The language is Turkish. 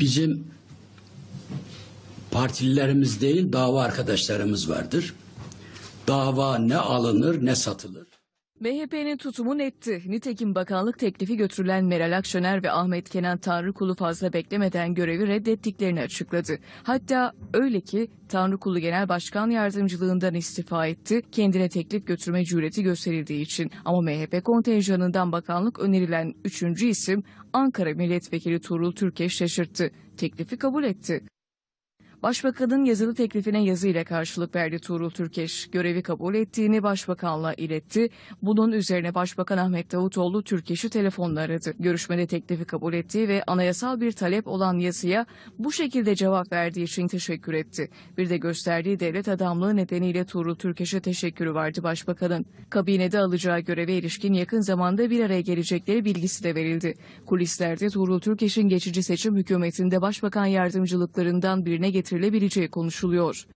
Bizim partililerimiz değil dava arkadaşlarımız vardır. Dava ne alınır ne satılır. MHP'nin tutumu netti. Nitekim bakanlık teklifi götürülen Meral Akşener ve Ahmet Kenan Tanrıkulu fazla beklemeden görevi reddettiklerini açıkladı. Hatta öyle ki Tanrıkulu Genel Başkan Yardımcılığından istifa etti, kendine teklif götürme cüreti gösterildiği için. Ama MHP kontenjanından bakanlık önerilen üçüncü isim Ankara Milletvekili Tuğrul Türkeş şaşırttı. Teklifi kabul etti. Başbakanın yazılı teklifine yazıyla karşılık verdi Tuğrul Türkeş. Görevi kabul ettiğini başbakanla iletti. Bunun üzerine Başbakan Ahmet Davutoğlu Türkeş'i telefonla aradı. Görüşmede teklifi kabul ettiği ve anayasal bir talep olan yazıya bu şekilde cevap verdiği için teşekkür etti. Bir de gösterdiği devlet adamlığı nedeniyle Tuğrul Türkeş'e teşekkürü vardı Başbakanın. Kabinede alacağı göreve ilişkin yakın zamanda bir araya gelecekleri bilgisi de verildi. Kulislerde Tuğrul Türkeş'in geçici seçim hükümetinde başbakan yardımcılıklarından birine getirilebileceği konuşuluyor.